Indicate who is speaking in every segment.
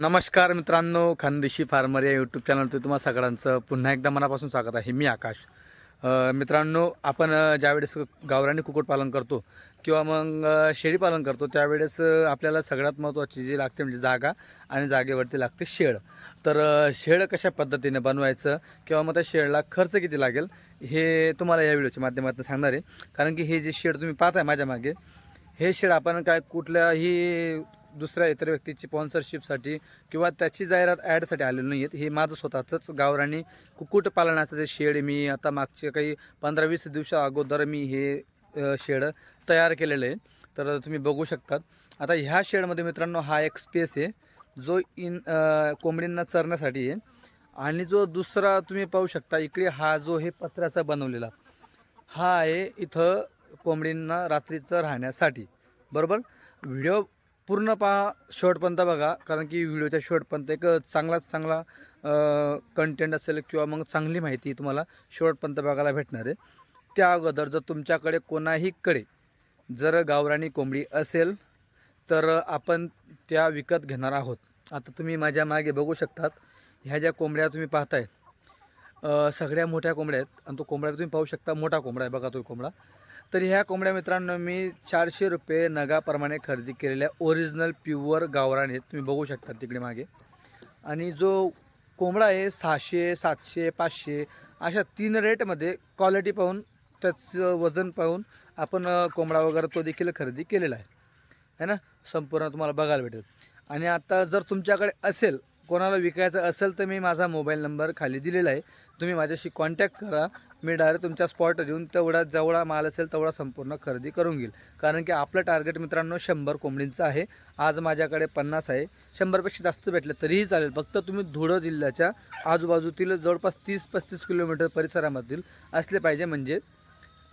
Speaker 1: नमस्कार मित्रांनो खानदेशी फार्मर या यूट्यूब चॅनलवर तुम्हा सगळ्यांचं पुन्हा एकदा मनापासून स्वागत आहे. मी आकाश. मित्रांनो आपण ज्यावेळेस गावरानी कुक्कुटपालन करतो किंवा मग शेळी शेळीपालन करतो त्यावेळेस आपल्याला सगळ्यात महत्त्वाची जी लागते म्हणजे जागा आणि जागेवरती लागते शेड तर शेळ शेड कशा पद्धतीने बनवायचं किंवा मग त्या शेडला खर्च किती लागेल हे तुम्हाला या व्हिडिओच्या माध्यमातून सांगणार आहे. कारण की हे जे शेड तुम्ही पाहताय माझ्या मागे हे शेड आपण काय कुठल्याही दुसऱ्या इतर व्यक्तीची स्पॉन्सरशिपसाठी किंवा त्याची जाहिरात ॲडसाठी आलेलं नाही आहेत हे माझं स्वतःचंच गावरानी कुक्कुटपालनाचं जे शेड मी आता मागचे काही पंधरा वीस दिवसा अगोदर मी हे शेड तयार केलेलं आहे. तर तुम्ही बघू शकतात. आता ह्या शेडमध्ये मित्रांनो हा एक स्पेस आहे जो इन कोंबडींना चरण्यासाठी आहे. आणि जो दुसरा तुम्ही पाहू शकता इकडे हा जो हे पत्र्याचा बनवलेला हा आहे इथं कोंबडींना रात्रीचं राहण्यासाठी. बरोबर? व्हिडिओ पूर्ण पहा शेवटपर्यंत बघा कारण की व्हिडिओच्या शेवटपर्यंत एक चांगलाच चांगला कंटेंट असेल किंवा मग चांगली माहिती तुम्हाला शेवटपर्यंत बघायला भेटणार आहे. त्या अगोदर जर तुमच्याकडे कोणाहीकडे जर गावरानी कोंबडी असेल तर आपण त्या विकत घेणार आहोत. आता तुम्ही माझ्या मागे बघू शकतात ह्या ज्या कोंबड्या तुम्ही पाहताय सगळ्या मोठ्या कोंबड्या आहेत आणि तो कोंबड्या तुम्ही पाहू शकता मोठा कोंबडा आहे बघा तो कोंबडा. तर ह्या कोंबड्या मित्रांनो मी चारशे रुपये नगाप्रमाणे खरेदी केलेल्या ओरिजिनल प्युअर गावरान आहेत. तुम्ही बघू शकता तिकडे मागे. आणि जो कोंबडा आहे सहाशे सातशे पाचशे अशा तीन रेटमध्ये क्वालिटी पाहून त्याचं वजन पाहून आपण कोंबडा वगैरे तो देखील खरेदी केलेला आहे. है ना? संपूर्ण तुम्हाला बघायला भेटेल. आणि आता जर तुमच्याकडे असेल कोणाला विकायचं असेल तर मी माझा मोबाईल नंबर खाली दिलेला आहे. तुम्ही माझ्याशी कॉन्टॅक्ट करा. मी डायरेक्ट तुमच्या स्पॉट देऊन तेवढा जेवढा माल असेल तेवढा संपूर्ण खरेदी करून घेईल. कारण की आपलं टार्गेट मित्रांनो शंभर कोंबडींचं आहे. आज माझ्याकडे पन्नास आहे. शंभरपेक्षा जास्त भेटलं तरीही चालेल. फक्त तुम्ही धुळं जिल्ह्याच्या आजूबाजूतील जवळपास तीस पस्तीस किलोमीटर परिसरामधील असले पाहिजे. म्हणजे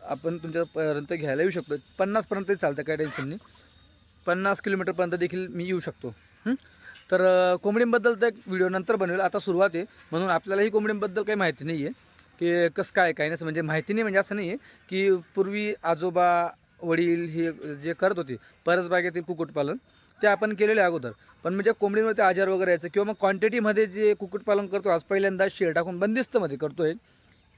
Speaker 1: आपण तुमच्यापर्यंत घ्यायला येऊ शकतो. पन्नासपर्यंतही चालतं काय टेन्शन नाही. पन्नास किलोमीटरपर्यंत देखील मी येऊ शकतो. तर कोंबडींबद्दल तर एक व्हिडिओ नंतर बनवेल. आता सुरुवात आहे. म्हणून आपल्यालाही कोंबडींबद्दल काही माहिती नाही आहे की कसं काय काय नाही म्हणजे माहिती नाही म्हणजे असं नाही आहे की पूर्वी आजोबा वडील हे जे करत होते परसबागेतील कुक्कुटपालन ते आपण केलेले अगोदर. पण म्हणजे कोंबडीमध्ये आजार वगैरे यायचं किंवा मग क्वांटिटीमध्ये जे कुक्कुटपालन करतो आज पहिल्यांदा शेळ टाकून बंदिस्तमध्ये करतो आहे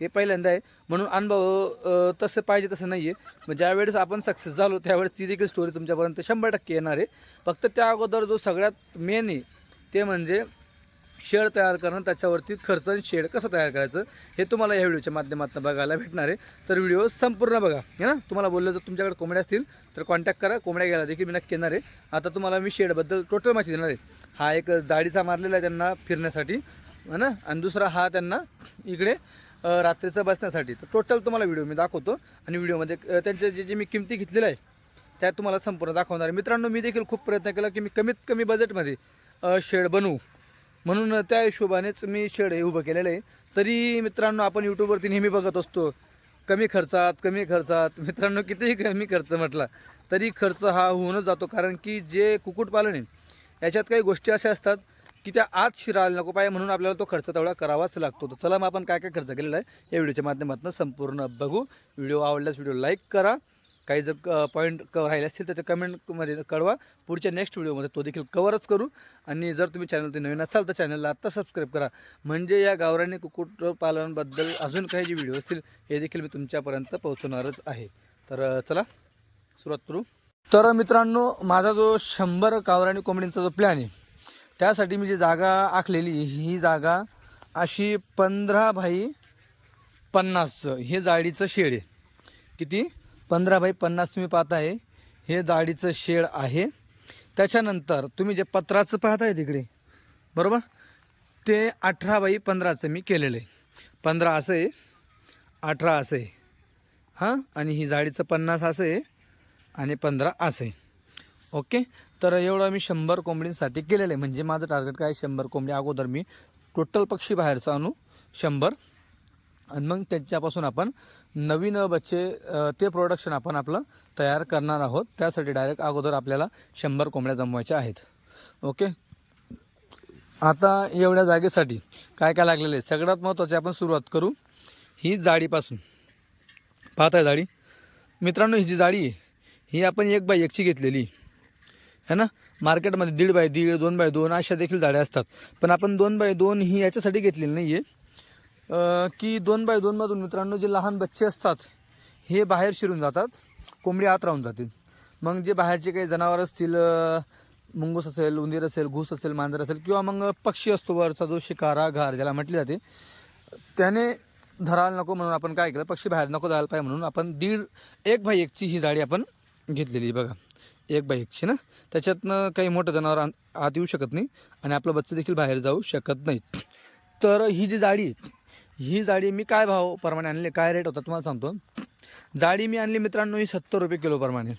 Speaker 1: हे पहिल्यांदा आहे. म्हणून अनुभव तसं पाहिजे तसं नाही आहे मग ज्यावेळेस आपण सक्सेस झालो त्यावेळेस ती देखील स्टोरी तुमच्यापर्यंत शंभर टक्के येणार आहे. फक्त त्या अगोदर जो सगळ्यात मेन आहे ते म्हणजे शेड तयार करणं त्याच्यावरती खर्च आणि शेड कसं तयार करायचं हे तुम्हाला या व्हिडिओच्या माध्यमातून बघायला भेटणार आहे. तर व्हिडिओ संपूर्ण बघा है ना? तुम्हाला बोललं जर तुमच्याकडे कोंबड्या असतील तर कॉन्टॅक्ट करा कोंबड्या घ्यायला देखील मी नक्की येणार आहे. आता तुम्हाला मी शेडबद्दल टोटल माहिती देणार आहे. हा एक जाडीचा मारलेला आहे त्यांना फिरण्यासाठी है ना? आणि दुसरा हा त्यांना इकडे रात्रीचं बसण्यासाठी. तर टोटल तुम्हाला व्हिडिओ मी दाखवतो आणि व्हिडिओमध्ये त्यांच्या जे जे मी किमती घेतलेल्या आहे त्या तुम्हाला संपूर्ण दाखवणार आहे. मित्रांनो मी देखील खूप प्रयत्न केला की मी कमीत कमी बजेटमध्ये शेड बनवू. म्हणून त्या हिशोबानेच मी शेड हे उभं केलेलं आहे. तरी मित्रांनो आपण यूट्यूबवरती नेहमी बघत असतो कमी खर्चात कमी खर्चात. मित्रांनो कितीही कमी खर्च म्हटला तरी खर्च हा होऊनच जातो. कारण की जे कुक्कुटपालन आहे याच्यात काही गोष्टी अशा असतात की त्या आत शिरायला नको पाहिजे म्हणून आपल्याला तो खर्च तेवढा करावाच लागतो. तर चला मग आपण काय काय खर्च केलेला आहे या व्हिडिओच्या माध्यमातून संपूर्ण बघू. व्हिडिओ आवडल्यास व्हिडिओ लाईक करा. काही जर पॉईंट क राहिले असतील तर ते कमेंटमध्ये कळवा. पुढच्या नेक्स्ट व्हिडिओमध्ये तो देखील कवरच करू. आणि जर तुम्ही चॅनलवरती नवीन असाल तर चॅनलला आत्ता सबस्क्राईब करा. म्हणजे या गावरानी कुक्कुटपालनाबद्दल अजून काही जे व्हिडिओ असतील हे देखील मी तुमच्यापर्यंत पोहोचवणारच आहे. तर चला सुरुवात करू. तर मित्रांनो माझा जो शंभर गावरानी कोंबडींचा जो प्लॅन आहे त्यासाठी मी जी जागा आखलेली ही जागा अशी पंधरा बाई पन्नास हे जाळीचं शेड आहे. किती? पंधरा बाय पन्नास तुम्ही पाहताय हे जाळीचं शेड आहे. त्याच्यानंतर तुम्ही जे पत्राचं पाहताय तिकडे बरोबर? ते अठरा बाई पंधराचं मी केलेलं आहे. पंधरा असं आहे अठरा असं आहे. हां? आणि ही जाळीचं पन्नास असं आहे आणि पंधरा असं आहे. ओके? तर एवढं मी शंभर कोंबडींसाठी केलेलं आहे. म्हणजे माझं टार्गेट काय शंभर कोंबडी अगोदर मी टोटल पक्षी बाहेरचं आणू. शंभर. आणि मग त्यांच्यापासून आपण नवीन बच्चे ते प्रोडक्शन आपण आपलं तयार करणार आहोत. त्यासाठी डायरेक्ट अगोदर आपल्याला शंभर कोंबड्या जमवायच्या आहेत. ओके आता एवढ्या जागेसाठी काय काय लागलेलं आहे सगळ्यात महत्त्वाचे आपण सुरुवात करू ही जाडीपासून. आहे जाडी? मित्रांनो ही जी जाडी आहे ही आपण एक बाय एकची घेतलेली. है ना? मार्केटमध्ये दीड बाय दीड दोन बाय दोन अशा देखील जाळ्या असतात. पण आपण दोन बाय दोन ही याच्यासाठी घेतलेली नाही आहे की दोन बाय दोनमधून मित्रांनो जे लहान बच्चे असतात हे बाहेर शिरून जातात कोंबडी आत राहून जातील. मग जे बाहेरचे काही जनावर असतील मुंगूस असेल उंदीर असेल घूस असेल मांजर असेल किंवा मग पक्षी असतो वरचा जो शिकारा घार ज्याला म्हटले जाते त्याने धरायला नको म्हणून आपण काय केलं पक्षी बाहेर नको जायला पाहिजे म्हणून आपण दीड एक बाय एकची ही जाळी आपण घेतलेली आहे बघा. एक बाय एकची ना? त्याच्यातनं काही मोठं जनावर आत- आत येऊ शकत नाही आणि आपलं बच्चं देखील बाहेर जाऊ शकत नाही तर ही जी जाळी आहे, ही जाळी मी काय भाव प्रमाणे आणली काय रेट होता तुम्हाला सांगतो. जाळी मी आणली मित्रांनो ही सत्तर रुपये किलो प्रमाणे.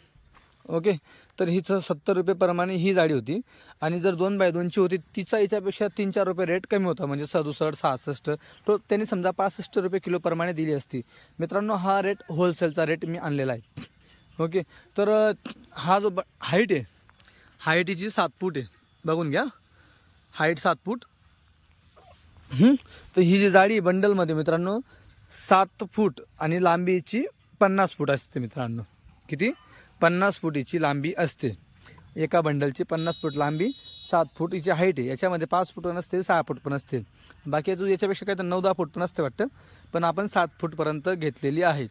Speaker 1: ओके? तर हिचं सत्तर रुपये प्रमाणे ही जाळी होती. आणि जर दोन बाय दोनची होती तिचा हिच्यापेक्षा तीन चार रुपये रेट कमी होता म्हणजे सदुसष्ट सहासष्ट. तो त्यांनी समजा पासष्ट रुपये किलो प्रमाणे दिली असती. मित्रांनो हा रेट होलसेलचा रेट मी आणलेला आहे. ओके? तर हा जो ब हाईट आहे हाईटीची सात फूट आहे. बघून घ्या. हाईट सात फूट. तर ही जी जाळी बंडलमध्ये मित्रांनो सात फूट आणि लांबीची पन्नास फूट असते मित्रांनो. किती? पन्नास फुटीची लांबी असते. एका बंडलची पन्नास फूट लांबी सात फूट हिची हाईट आहे. याच्यामध्ये पाच फूट पण असते सहा फूट पण असते. बाकी अजून याच्यापेक्षा काय तर नऊ दहा फूट पण असते वाटतं. पण आपण सात फूटपर्यंत घेतलेली आहे.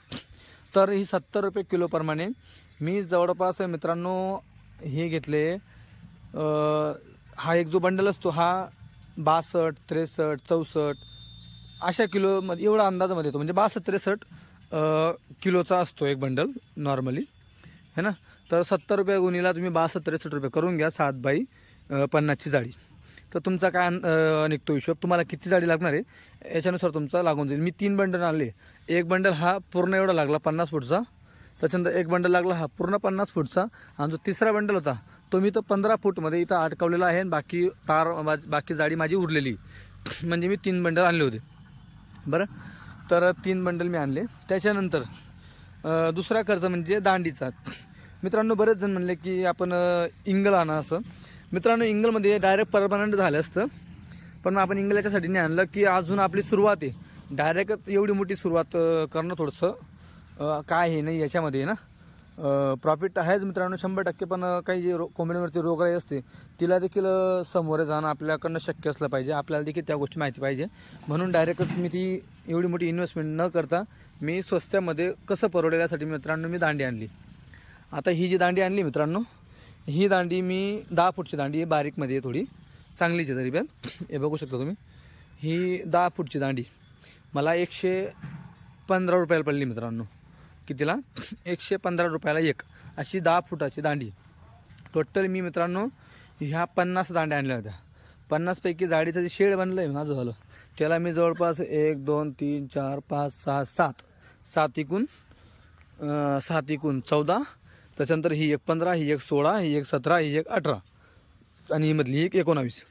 Speaker 1: तर ही सत्तर रुपये किलोप्रमाणे मी जवळपास मित्रांनो हे घेतले. हा एक जो बंडल असतो हा बासष्ट त्रेसष्ट चौसष्ट अशा किलोमध्ये एवढा अंदाजामध्ये येतो. म्हणजे बासष्ट त्रेसष्ट किलोचा असतो एक बंडल नॉर्मली है ना? तर सत्तर रुपये गुणीला तुम्ही बासष्ट त्रेसष्ट रुपये करून घ्या सात बाई पन्नासची जाळी तर तुमचा काय निघतो हिशोब? तुम्हाला किती जाळी लागणार आहे? याच्यानुसार तुमचा लागून जाईल. मी तीन बंडल आणले. एक बंडल हा पूर्ण एवढा लागला पन्नास फूटचा. त्याच्यानंतर एक बंडल लागला हा पूर्ण पन्नास फूटचा. आणि जो तिसरा बंडल होता तो मी तो पंधरा फूटमध्ये इथं अडकवलेला आहे आणि बाकी तार बाकी जाडी माझी उरलेली. म्हणजे मी तीन बंडल आणले होते. बरं? तर तीन बंडल मी आणले. त्याच्यानंतर दुसरा खर्च म्हणजे दांडीचा. मित्रांनो बरेच जण म्हणले की आपण इंगल आणा असं. मित्रांनो इंगलमध्ये डायरेक्ट परमनंट झालं असतं. पण आपण इंगल याच्यासाठी नाही आणलं की अजून आपली सुरुवात आहे. डायरेक्ट एवढी मोठी सुरुवात करणं थोडंसं काय हे नाही याच्यामध्ये आहे ना? प्रॉफिट आहेच मित्रांनो शंभर टक्के. पण काही जे रो कोंबडीवरती रोगराई असते तिला देखील समोर जाणं आपल्याकडनं शक्य असलं पाहिजे. आपल्याला देखील त्या गोष्टी माहिती पाहिजे. म्हणून डायरेक्टच मी ती एवढी मोठी इन्व्हेस्टमेंट न करता मी स्वस्त्यामध्ये कसं परवडेल यासाठी मित्रांनो मी दांडी आणली. आता ही जी दांडी आणली मित्रांनो ही दांडी मी दहा फूटची दांडी आहे बारीकमध्ये आहे थोडी. चांगलीच आहे तरी पण. हे बघू शकता तुम्ही. ही दहा फूटची दांडी. मला एकशे पंधरा रुपयाला पडली मित्रांनो. कितीला एकशे पंधरा रुपयाला एक अशी दहा फुटाची दांडी. टोटल मी मित्रांनो ह्या पन्नास दांड्या आणल्या होत्या. पन्नासपैकी जाडीचं जे शेड बनलं आहे माझं झालं त्याला मी जवळपास एक दोन तीन चार पाच सहा सात सात एकूण सात एकूण चौदा त्याच्यानंतर ही एक पंधरा ही एक सोळा ही एक सतरा ही एक अठरा आणि ही मधली एक एकोणावीस.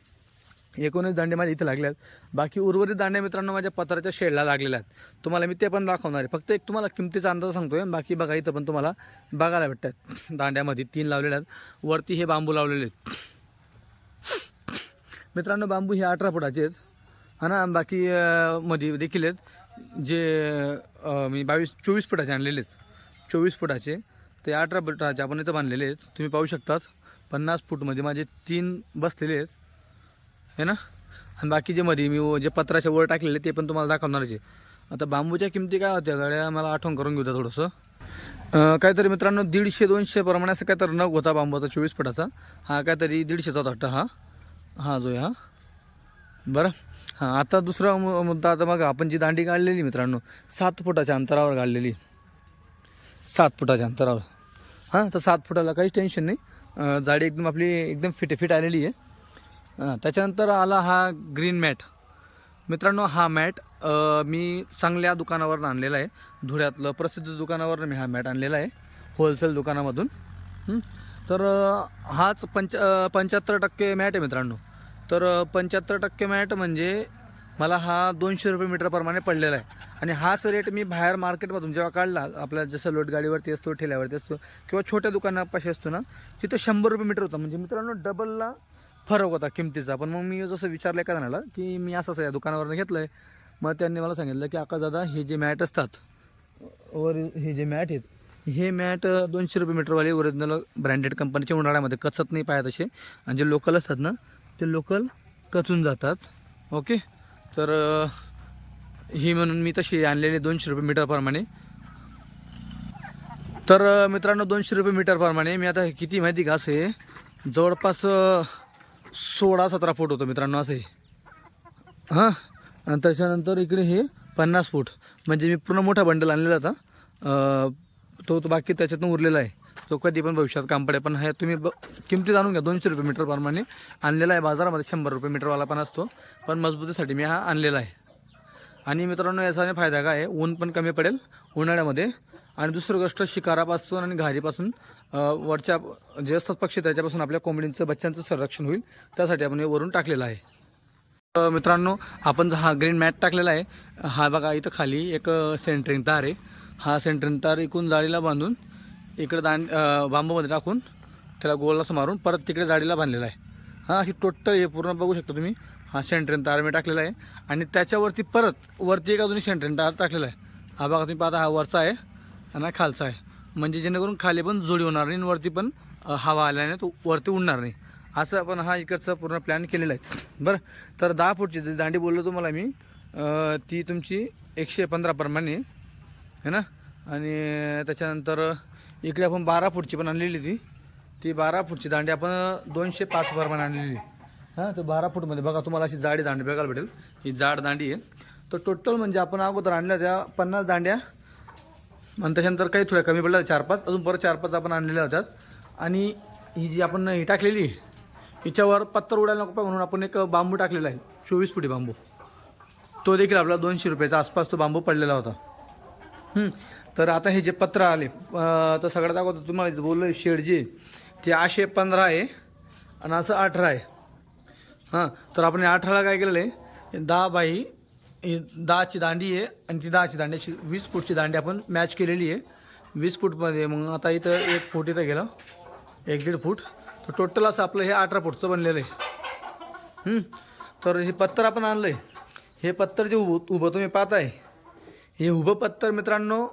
Speaker 1: एकोणीस दांडे माझ्या इथे लागले आहेत बाकी उर्वरित दांड्या मित्रांनो माझ्या पत्राच्या शेडला लागलेल्या आहेत. तुम्हाला मी ते पण दाखवणार आहे. फक्त एक तुम्हाला किमतीचा अंदाज सांगतो आहे बाकी बघा इथं पण तुम्हाला बघायला भेटतात. दांड्यामध्ये तीन लावलेल्या आहेत. वरती हे बांबू लावलेले आहेत. मित्रांनो बांबू हे अठरा फुटाचे आहेत. हा ना बाकी मध्ये देखील आहेत. जे मी बावीस चोवीस फुटाचे आणलेले आहेत. चोवीस फुटाचे. ते अठरा फुटाचे आपण इथं बांधलेले आहेत. तुम्ही पाहू शकतात. पन्नास फूटमध्ये माझे तीन बसलेले आहेत. आहे ना? आणि बाकी जे मध्ये मी व- जे पत्राच्या वर टाकलेले ते पण तुम्हाला दाखवणारच आहे. आता बांबूच्या किमती काय होत्या गाड्या? मला आठवण करून घेऊ द्या थोडंसं. काहीतरी मित्रांनो दीडशे दोनशे प्रमाणे असं काहीतरी नग होता बांबूचा चोवीस फुटाचा. हा काहीतरी दीडशेचा होता वाटतं हा. हा जो आहे हा. बरं. हां आता दुसरा मु- मुद्दा आता बघा आपण जी दांडी काढलेली मित्रांनो सात फुटाच्या अंतरावर काढलेली सात फुटाच्या अंतरावर. हां तर सात फुटाला काहीच टेन्शन नाही. जाडी एकदम आपली एकदम फिट फिट आलेली आहे. त्याच्यानंतर आला हा ग्रीन मॅट मित्रांनो हा मॅट मी चांगल्या दुकानावरून आणलेला आहे. धुळ्यातलं प्रसिद्ध दुकानावरून मी हा मॅट आणलेला आहे होलसेल दुकानामधून. तर हाच पंच पंच्याहत्तर टक्के मॅट आहे मित्रांनो. तर पंच्याहत्तर टक्के मॅट म्हणजे मला हा दोनशे रुपये मीटरप्रमाणे पडलेला आहे. आणि हाच रेट मी बाहेर मार्केटमधून जेव्हा काढला आपल्या जसं लोटगाडीवरती असतो ठेल्यावरती असतो किंवा छोट्या दुकानापाशी असतो ना तिथं शंभर रुपये मीटर होता. म्हणजे मित्रांनो डबलला फरक होता किमतीचा. पण मग मी जसं विचारलं एका जणाला की मी असं असं या दुकानावरनं घेतलं आहे मग त्यांनी मला सांगितलं की आका दादा हे जे मॅट असतात वर हे जे मॅट आहेत हे मॅट दोनशे रुपये मीटरवाले ओरिजिनल ब्रँडेड कंपनीचे उन्हाळ्यामध्ये कचत नाही पाहत असे आणि जे लोकल असतात ना ते लोकल कचून जातात. ओके तर ही म्हणून मी तशी आणलेली दोनशे रुपये मीटरप्रमाणे तर मित्रांनो दोनशे रुपये मीटरप्रमाणे मी आता किती माहिती घास आहे जवळपास सोळा सतरा फूट होतं मित्रांनो असे हां आणि त्याच्यानंतर इकडे हे पन्नास फूट. म्हणजे मी पूर्ण मोठा बंडल आणलेला होता. तो तो बाकी त्याच्यातून उरलेला आहे. तो कधी पण भविष्यात काम पडेल. पण हे तुम्ही ब किमती जाणून घ्या. दोनशे रुपये मीटरप्रमाणे आणलेला आहे. बाजारामध्ये शंभर रुपये मीटरवाला पण असतो. पण मजबूतीसाठी मी हा आणलेला आहे. आणि मित्रांनो याचा फायदा काय आहे? ऊन पण कमी पडेल. उन्हाळ्यामध्ये आणि दुसरं गोष्ट शिकारापासून आणि घारीपासून वरच्या जे असतात पक्षी त्याच्यापासून आपल्या कोंबडींचं बच्चांचं संरक्षण होईल. त्यासाठी आपण हे वरून टाकलेलं आहे. मित्रांनो आपण जो हा ग्रीन मॅट टाकलेला आहे हा बघा इथं खाली एक सेंटरिंग तार आहे. हा सेंटरिंग तार इकून जाळीला बांधून इकडे दांड बांबूमध्ये टाकून त्याला गोल असं मारून परत तिकडे जाळीला बांधलेला आहे. हा अशी टोटल हे पूर्ण बघू शकता तुम्ही. हा सेंटरिंग तार मी टाकलेला आहे. आणि त्याच्यावरती परत वरती एक अजून सेंटरिंग तार टाकलेला आहे. हा बघा तुम्ही पाहता हा वरचा आहे. आणि खालचा आहे. म्हणजे जेणेकरून खाली पण जोडी होणार नाही आणि वरती पण हवा आल्याने तो वरती उडणार नाही. असं आपण हा इकडचा पूर्ण प्लॅन केलेला आहे. बरं तर दहा फूटची दांडी बोललो तुम्हाला मी ती तुमची एकशे पंधरा प्रमाणे है ना? आणि त्याच्यानंतर इकडे आपण बारा फूटची पण आणलेली ती. ती बारा फूटची दांडी आपण दोनशे पाच प्रमाणे आणलेली. हां तर बारा फूटमध्ये बघा तुम्हाला अशी जाडी दांडी बघायला भेटेल. ही जाड दांडी आहे. तर टोटल म्हणजे आपण अगोदर आणल्या त्या पन्नास दांड्या आणि त्याच्यानंतर काही थोड्या कमी पडल्या चार पाच. अजून परत चार पाच आपण आणलेल्या होत्यात. आणि ही जी आपण ही टाकलेली हिच्यावर पत्तर उडायला नको पाहिजे म्हणून आपण एक बांबू टाकलेला आहे. चोवीस फुटी बांबू. तो देखील आपला दोनशे रुपयाचा आसपास तो बांबू पडलेला होता. तर आता हे जे पत्र आले तर सगळ्यात अगोदर तुम्हाला बोललो शेड जे ते आठशे पंधरा आहे आणि असं अठरा आहे. हां तर आपण अठराला काय केलेलं आहे? दहा बाई ही दहाची दांडी आहे आणि ती दहाची दांडी अशी वीस फूटची दांडी आपण मॅच केलेली आहे. वीस फूटमध्ये मग आता इथं एक फूट इथं गेलं. एक दीड फूट. तर टोटल असं आपलं हे अठरा फूटचं बनलेलं आहे. तर हे पत्तर आपण आणलं आहे हे पत्तर जे उभं उभं तुम्ही पाहताय हे उभं पत्तर मित्रांनो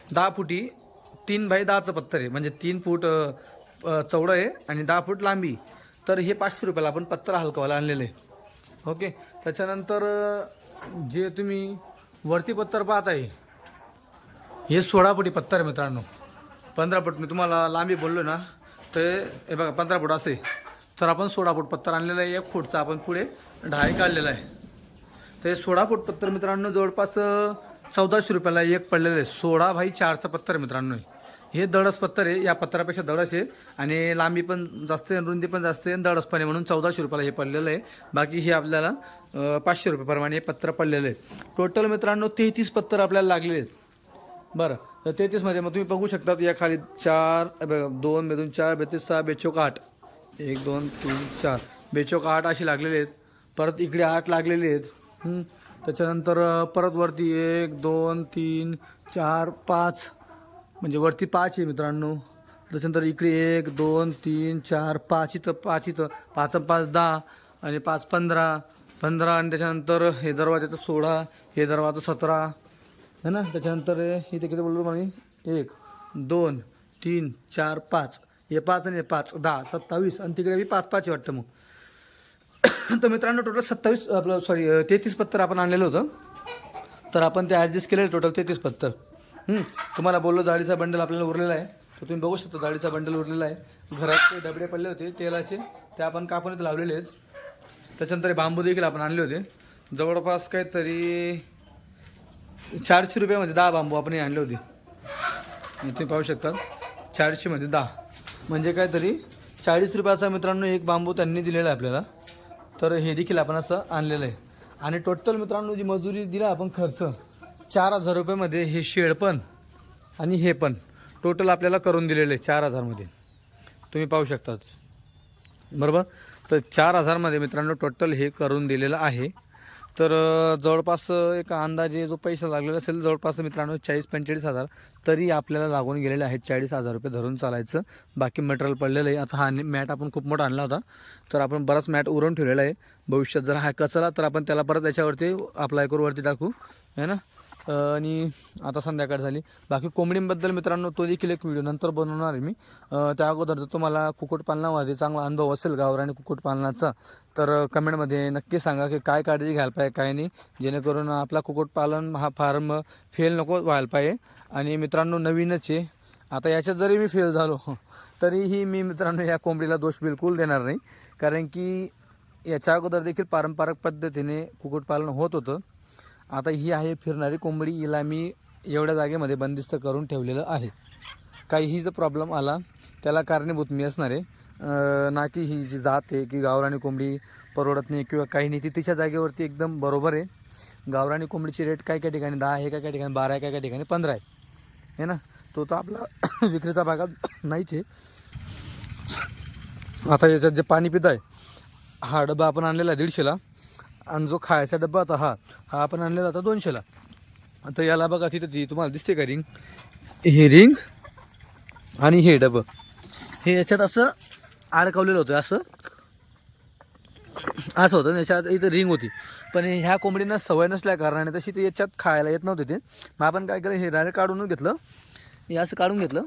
Speaker 1: दहा फुटी तीन बाय दहाचं पत्तर आहे. म्हणजे तीन फूट चौडं आहे आणि दहा फूट लांबी. तर हे पाचशे रुपयाला आपण पत्तर हलकवायला आणलेलं आहे. ओके. त्याच्यानंतर जे तुम्ही वरती पत्तर आहे हे सोळा फुटी पत्तर आहे मित्रांनो. पंधरा फूट मी तुम्हाला लांबी बोललो ना तर हे बघा पंधरा फूट असे तर आपण सोळा फूट पत्तर आणलेलं आहे एक फूटचा आपण पुढे ढाई काढलेला आहे. तर हे सोळा फूट पत्तर मित्रांनो जवळपास चौदाशे रुपयाला एक पडलेलं आहे. सोळा भाई चारचं पत्तर आहे मित्रांनो हे दडस पत्तर आहे या पत्तरापेक्षा दडस आहे. आणि लांबी पण जास्त आहे रुंदी पण जास्त आहे आणि दडस पण आहे म्हणून चौदाशे रुपयाला हे पडलेलं आहे. बाकी हे आपल्याला पाचशे रुपयाप्रमाणे हे पत्र पडलेलं आहे. टोटल मित्रांनो तेहतीस पत्तर आपल्याला लागलेले आहेत. बरं तर तेहतीसमध्ये मग तुम्ही बघू शकता या खाली चार दोन बेदून चार बेतीस सहा बेचोक आठ. एक दोन तीन चार. बेचोक आठ असे लागलेले आहेत. परत इकडे आठ लागलेले आहेत. त्याच्यानंतर परत वरती एक दोन तीन चार पाच. म्हणजे वरती पाच आहे मित्रांनो. त्याच्यानंतर इकडे एक दोन तीन चार पाच. इथं पाच इथं पाच पाच दहा आणि पाच पंधरा. पंधरा आणि त्याच्यानंतर हे दरवाजाचं सोळा हे दरवाजा सतरा. है ना? त्याच्यानंतर इथे किती बोललो आम्ही एक दोन तीन चार पाच. हे पाच आणि हे पाच दहा सत्तावीस. आणि तिकडे बी पाच पाच आहे वाटतं मग. तर मित्रांनो टोटल सत्तावीस आपलं सॉरी तेहतीस पत्तर आपण आणलेलं होतं. तर आपण ते ॲडजस्ट केलेलं टोटल तेहतीस पत्तर. तुम्हाला बोललो जाळीचा बंडल आपल्याला उरलेला आहे. तर तुम्ही बघू शकता जाळीचा बंडल उरलेला आहे. घरात ते डबडे पडले होते तेलाचे ते आपण कापून इथे लावलेले आहेत. त्याच्यानंतर हे बांबू देखील आपण आणले होते. जवळपास काहीतरी चारशे रुपयामध्ये दहा बांबू आपण हे आणले होते. तुम्ही पाहू शकता. चारशेमध्ये दहा. म्हणजे काहीतरी चाळीस रुपयाचा मित्रांनो एक बांबू त्यांनी दिलेला आहे आपल्याला. तर हे देखील आपण असं आणलेलं आहे. आणि टोटल मित्रांनो जी मजुरी दिला आपण खर्च चार हजार रुपयामध्ये हे शेड पण आणि हे पण टोटल आपल्याला करून दिलेलं आहे चार हजारमध्ये. तुम्ही पाहू शकतात. बरोबर? तर चार हजारमध्ये मित्रांनो टोटल हे करून दिलेलं आहे. तर जवळपास एक अंदाजे जो पैसा लागलेला असेल जवळपास मित्रांनो चाळीस पंचेचाळीस हजार तरी आपल्याला लागून गेलेले आहेत चाळीस हजार रुपये धरून चालायचं. बाकी मटेरियल पडलेलं आहे. आता हा मॅट आपण खूप मोठा आणला होता. तर आपण बराच मॅट उरून ठेवलेला आहे. भविष्यात जर हा कचरा तर आपण त्याला परत त्याच्यावरती अप्लाय करू वरती टाकू. है ना? आणि आता संध्याकाळ झाली. बाकी कोंबडींबद्दल मित्रांनो तो देखील एक व्हिडिओ नंतर बनवणार आहे मी. त्या अगोदर जर तुम्हाला कुक्कुटपालनामध्ये चांगला अनुभव असेल गावराने कुक्कुटपालनाचा तर कमेंटमध्ये नक्की सांगा की काय काळजी घ्यायला पाहिजे काय नाही. जेणेकरून आपला कुक्कुटपालन हा फार्म फेल नको व्हायला पाहिजे. आणि मित्रांनो नवीनच आहे. आता याच्यात जरी मी फेल झालो तरीही मी मित्रांनो या कोंबडीला दोष बिलकुल देणार नाही. कारण की याच्या अगोदर देखील पारंपरिक पद्धतीने कुक्कुटपालन होत होतं. आता ही आहे फिरणारी कोंबडी हिला मी एवढ्या जागेमध्ये बंदिस्त करून ठेवलेलं आहे. काहीही जर प्रॉब्लेम आला त्याला कारणीभूत मी असणार आहे. ना की ही जी जात आहे की गावरानी कोंबडी परवडत नाही किंवा काही नाही ती तिच्या जागेवरती एकदम बरोबर आहे. गावरानी कोंबडीची रेट काय काय ठिकाणी? दहा आहे काय काय ठिकाणी? बारा आहे काय काय ठिकाणी? पंधरा आहे. है ना? तो तर आपला विक्रेता भागात नाहीच आहे. आता याच्यात जे पाणी पित आहे हा डबा आपण आणलेला आहे दीडशेला. आणि जो खायचा डब्बा आता हा हा आपण आणलेला होता दोनशेला. आता याला बघा तिथं ती तुम्हाला दिसते का रिंग? हे रिंग आणि हे डबं. हे याच्यात असं अडकवलेलं होतं असं. असं होतं याच्यात इथं रिंग होती. पण ह्या कोंबडीनं सवय नसल्या कारणाने तशी ते याच्यात खायला येत नव्हते ते. मग आपण काय केलं हे डायरेक्ट काढून घेतलं. हे असं काढून घेतलं.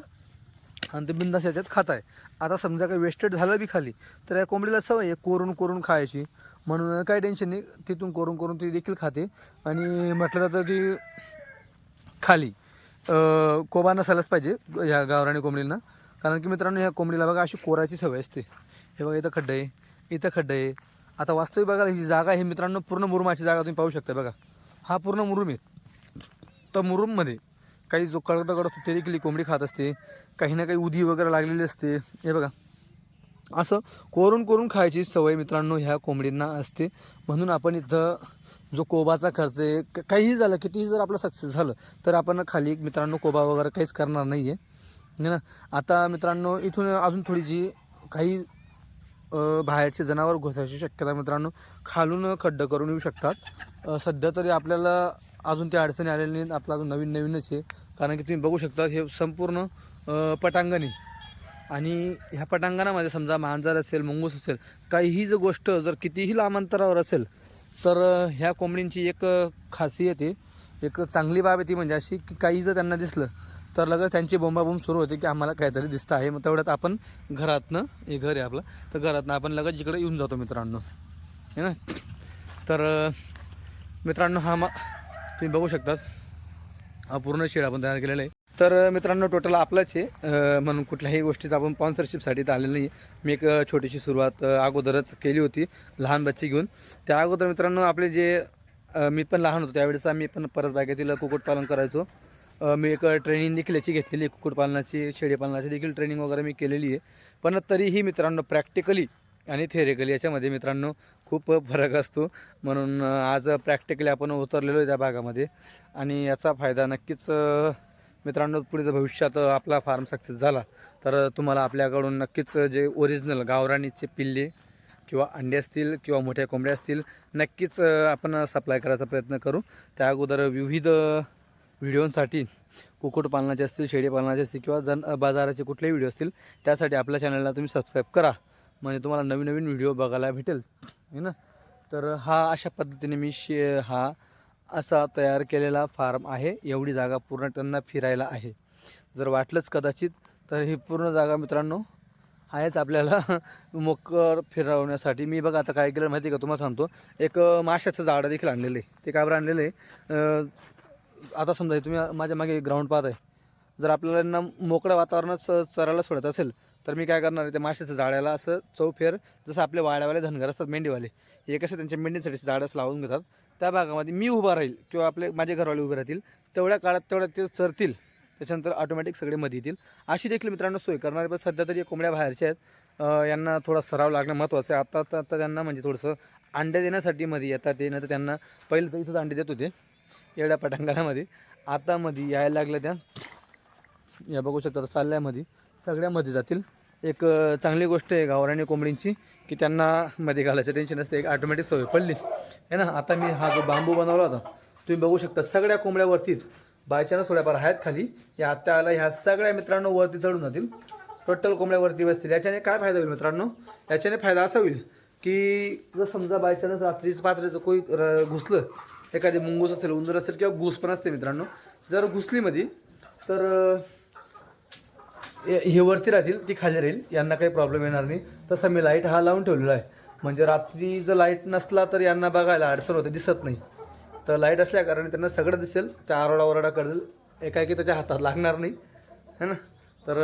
Speaker 1: आणि ते बिंदास याच्यात खात आहे आता समजा काही वेस्टेड झालं बी खाली तर या कोंबडीला सवय आहे कोरून कोरून खायची. म्हणून काही टेन्शन नाही तिथून कोरून कोरून ती देखील खाते. आणि म्हटलं जातं की खाली कोबा नसायलाच पाहिजे ह्या गावराणी कोंबडींना. कारण की मित्रांनो ह्या कोंबडीला बघा अशी कोराची सवय असते. हे बघा इथं खड्डं आहे इथं खड्डं आहे. आता वास्तविक बघा ही जागा आहे मित्रांनो पूर्ण मुरुमाची जागा तुम्ही पाहू शकता बघा. हा पूर्ण मुरुम आहे. तर मुरुममध्ये काही जो कडक दगड असतो ते देखील कोंबडी खात असते. काही ना काही उदी वगैरे लागलेली असते. हे बघा. असं कोरून कोरून खायची सवय मित्रांनो ह्या कोंबडींना असते. म्हणून आपण इथं जो कोबाचा खर्च आहे क- काहीही झालं कितीही जर आपलं सक्सेस झालं तर आपण खाली मित्रांनो कोबा वगैरे काहीच करणार नाही आहे ना? आता मित्रांनो इथून अजून थोडी जी काही बाहेरचे जनावर घुसायची शक्यता मित्रांनो खालून खड्डं करून येऊ शकतात. सध्या तरी आपल्याला अजून त्या अडचणी आलेल्या नाहीत. आपलं अजून नवीन नवीनच आहे. कारण की तुम्ही बघू शकता हे संपूर्ण पटांगण. आहे आणि ह्या पटांगणामध्ये समजा मांजर असेल मुंगूस असेल काहीही जर गोष्ट जर कितीही लांब अंतरावर असेल तर ह्या कोंबडींची एक खासियत आहे. एक चांगली बाब आहे ती म्हणजे अशी की काही जर त्यांना दिसलं तर लगेच त्यांची बोंबाबोंब सुरू होते की आम्हाला काहीतरी दिसतं आहे. मग तेवढ्यात आपण घरातनं हे घर आहे आपलं तर घरातनं आपण लगेच इकडे येऊन जातो मित्रांनो. है ना? तर मित्रांनो हा मा तुम्ही बघू शकतात. हा पूर्ण शेड आपण तयार केलेला आहे. तर मित्रांनो टोटल आपलाच आहे. म्हणून कुठल्याही गोष्टीचा आपण स्पॉन्सरशिपसाठी तर आलेलं नाही मी एक छोटीशी सुरुवात अगोदरच केली होती लहान बच्चे घेऊन. त्या अगोदर मित्रांनो आपले जे मी पण लहान होतो. त्यावेळेस आम्ही पण परत बागेतील कुक्कुटपालन करायचो. मी एक ट्रेनिंग देखील याची घेतलेली आहे. कुक्कुटपालनाची शेळीपालनाची देखील ट्रेनिंग वगैरे मी केलेली आहे. पण तरीही मित्रांनो प्रॅक्टिकली आणि थेरिकली याच्यामध्ये मित्रांनो खूप फरक असतो. म्हणून आज प्रॅक्टिकली आपण उतरलेलो आहे त्या भागामध्ये. आणि याचा फायदा नक्कीच मित्रांनो पुढे जर भविष्यात आपला फार्म सक्सेस झाला तर तुम्हाला आपल्याकडून नक्कीच जे ओरिजिनल गावरानीचे पिल्ले किंवा अंडे असतील किंवा मोठ्या कोंबड्या असतील नक्कीच आपण सप्लाय करायचा प्रयत्न करू. त्या अगोदर विविध व्हिडिओंसाठी कुक्कुटपालनाचे असतील शेळीपालनाचे असतील किंवा जन बाजाराचे कुठलेही व्हिडिओ असतील त्यासाठी आपल्या चॅनलला तुम्ही सबस्क्राईब करा. म्हणजे तुम्हाला नवीन नवीन व्हिडिओ बघायला भेटेल. है ना? तर हा अशा पद्धतीने मी शे हा असा तयार केलेला फार्म आहे. एवढी जागा पूर्ण त्यांना फिरायला आहे. जर वाटलंच कदाचित तर ही पूर्ण जागा मित्रांनो आहेच आपल्याला मोकर फिरवण्यासाठी. मी बघा आता काय केलं माहिती आहे का? तुम्हाला सांगतो. एक माशाचं झाडं देखील आणलेलं आहे. ते काय बरं आणलेलं आहे? आता समजा तुम्ही माझ्या मागे ग्राउंड पाहत आहे जर आपल्याला मोकळ्या वातावरणात चरायला सोडत असेल तर मी काय करणार आहे त्या माशाच्या जाळ्याला असं चौफेर जसं आपले वाड्यावाले धनगर असतात मेंढीवाले हे कसं त्यांच्या मेंढीसाठी झाडंच लावून घेतात. त्या भागामध्ये मी उभा राहील किंवा आपले माझे घरवाले उभे राहतील तेवढ्या काळात तेवढ्या ते चरतील त्याच्यानंतर ऑटोमॅटिक सगळे मध्ये येतील. अशी देखील मित्रांनो सोय करणार आहे. पण सध्या तरी कोंबड्या बाहेरच्या आहेत. यांना थोडा सराव लागणं महत्त्वाचं आहे. आता आता आता त्यांना म्हणजे थोडंसं अंडे देण्यासाठी मध्ये येतात ते नाही तर त्यांना पहिलं तर इथंच अंडे देत होते एवढ्या पटांगणामध्ये. आता मध्ये यायला लागल्या त्या. या बघू शकता चालल्यामध्ये सगळ्यामध्ये जातील. एक चांगली गोष्ट आहे गावराणी कोंबडींची की त्यांना मध्ये घालायचं टेन्शन असते एक ऑटोमॅटिक सवय पडली. आहे ना? आता मी हा जो बांबू बनवला होता तुम्ही बघू शकता सगळ्या कोंबड्यावरतीच बायचान्स थोड्याफार आहेत खाली. या आत्या आला ह्या सगळ्या मित्रांनो वरती चढून जातील. टोटल कोंबड्यावरती बसतील. याच्याने काय फायदा होईल मित्रांनो? याच्याने फायदा असा होईल की जर समजा बायचान्स रात्रीच पात्रीचं कोणी घुसलं एखादी मुंगूस असेल उंदर असेल किंवा घुस पण असते मित्रांनो. जर घुसलीमध्ये तर हे वरती राहतील ती खाली राहील. यांना काही प्रॉब्लेम येणार नाही. तसं मी लाइट हा लावून ठेवलेला आहे. म्हणजे रात्री जर लाइट नसला तर यांना बघायला अडचण होते दिसत नाही. तर लाइट असल्या कारणाने त्यांना सगळं दिसेल. त्या आरोडा ओरडा कळेल. एकाएकी त्याच्या हातात लागणार नाही. है ना? तर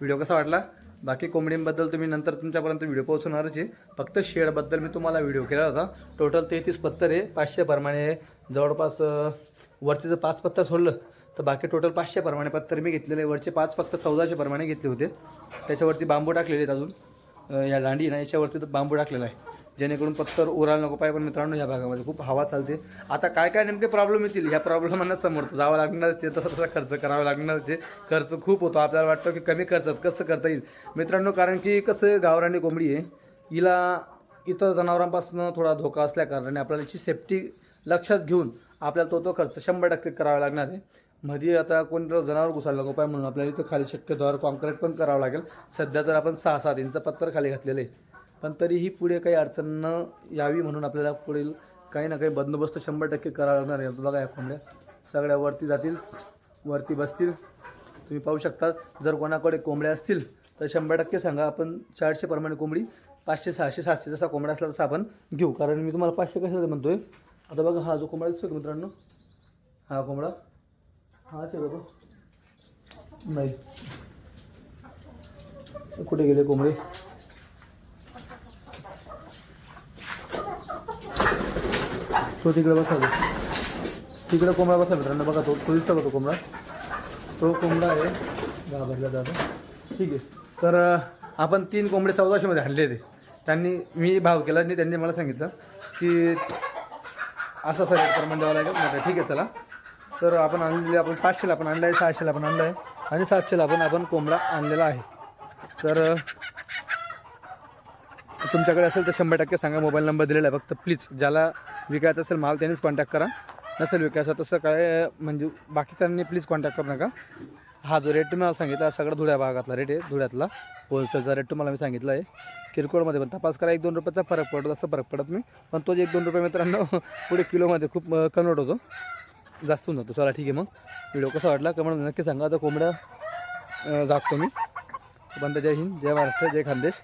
Speaker 1: व्हिडिओ कसा वाटला? बाकी कोंबडींबद्दल तुम्ही नंतर तुमच्यापर्यंत व्हिडिओ पोहोचवणारच आहे. फक्त शेडबद्दल मी तुम्हाला व्हिडिओ केला होता. टोटल तेहतीस पत्तर आहे पाचशे प्रमाणे जवळपास वरचे जर पाच पत्तर सोडलं तर बाकी टोटल पाचशे प्रमाणे पत्तर मी घेतलेले. आहे. वरचे पाच फक्त चौदाशे प्रमाणे घेतले होते. त्याच्यावरती बांबू टाकलेले आहेत अजून. या दांडी ना याच्यावरती तर बांबू टाकलेला आहे. जेणेकरून पत्तर उरायला नको पाहिजे पण मित्रांनो या भागामध्ये खूप हवा चालते. आता काय काय नेमके प्रॉब्लेम येतील? ह्या प्रॉब्लेमांना समोर जावं लागणारच आहे तसा तसा खर्च करावा लागणारच आहे खर्च खूप होतो. आपल्याला वाटतं की कमी खर्चात कसं करता येईल? मित्रांनो कारण की कसं गावरानी कोंबडी आहे. हिला इतर जनावरांपासून थोडा धोका असल्या कारणाने आपल्याला याची सेफ्टी लक्षात घेऊन आपल्याला तो तो खर्च शंभर टक्के करावा लागणार आहे. मध्ये आता कोणतं जनावर घुसायला नको पाहिजे म्हणून आपल्याला इथं खाली शक्यतोवर कॉन्क्रीट पण करावं लागेल. सध्या तर आपण सहा सात इंच पत्तर खाली घातलेलं आहे. पण तरीही पुढे काही अडचण न यावी म्हणून आपल्याला पुढील काही ना काही बंदोबस्त शंभर टक्के करावा लागणार आहे. बघा या कोंबड्या सगळ्या वरती जातील वरती बसतील. तुम्ही पाहू शकता जर कोणाकडे कोंबड्या असतील तर शंभर टक्के सांगा आपण चारशे प्रमाणे कोंबडी पाचशे सहाशे सातशे जसा कोंबडा असला तसा आपण घेऊ. कारण मी तुम्हाला पाचशे कशाला आहे आता बघा हा जो कोंबडा दिसतो मित्रांनो? हा कोंबडा. हा आहे बाबा. नाही. कुठे गेले कोंबडी? तो तिकडे बसा तिकडे कोंबडा बसा मित्रांनो. बघा तो तो दिसतो तो कोंबडा. तो कोंबडा आहे. घाबरला दादा ठीक आहे. तर आपण तीन कोंबडे चौदाशेमध्ये हाणले ते त्यांनी मी भाव केला आणि त्यांनी मला सांगितलं की असं सर एक प्रमाण द्यावं लागेल. ठीक आहे चला. तर आपण आणलेले आपण पाचशेला आपण आणलं आहे सहाशेला आपण आणलं आहे आणि सातशेला पण आपण कोंबडा आणलेला आहे. तर तुमच्याकडे असेल तर शंभर टक्के सांगा मोबाईल नंबर दिलेला आहे फक्त. प्लीज ज्याला विकायचा असेल माल त्यांनीच कॉन्टॅक्ट करा. नसेल विकायचा तसं काय म्हणजे बाकीच्यांनी प्लीज कॉन्टॅक्ट करू नका. हा जो रेट तुम्हाला मला सांगितला हा सगळा धुळ्या भागातला रेट आहे धुळ्यातला. होलसेलचा रेट तुम्हाला मी सांगितला आहे. किरकोळमध्ये पण तपास करा एक दोन रुपयाचा फरक पडतो जास्त फरक पडत नाही. पण तो एक दोन रुपये मित्रांनो पुढे किलोमध्ये खूप कन्वर्ट होतो. जास्त होऊन जातो. चला ठीक आहे मग. व्हिडिओ कसा वाटला कमेंट नक्की सांगा. आता कोंबड्या जागतो मी. बंद. जय हिंद. जय महाराष्ट्र. जय खानदेश.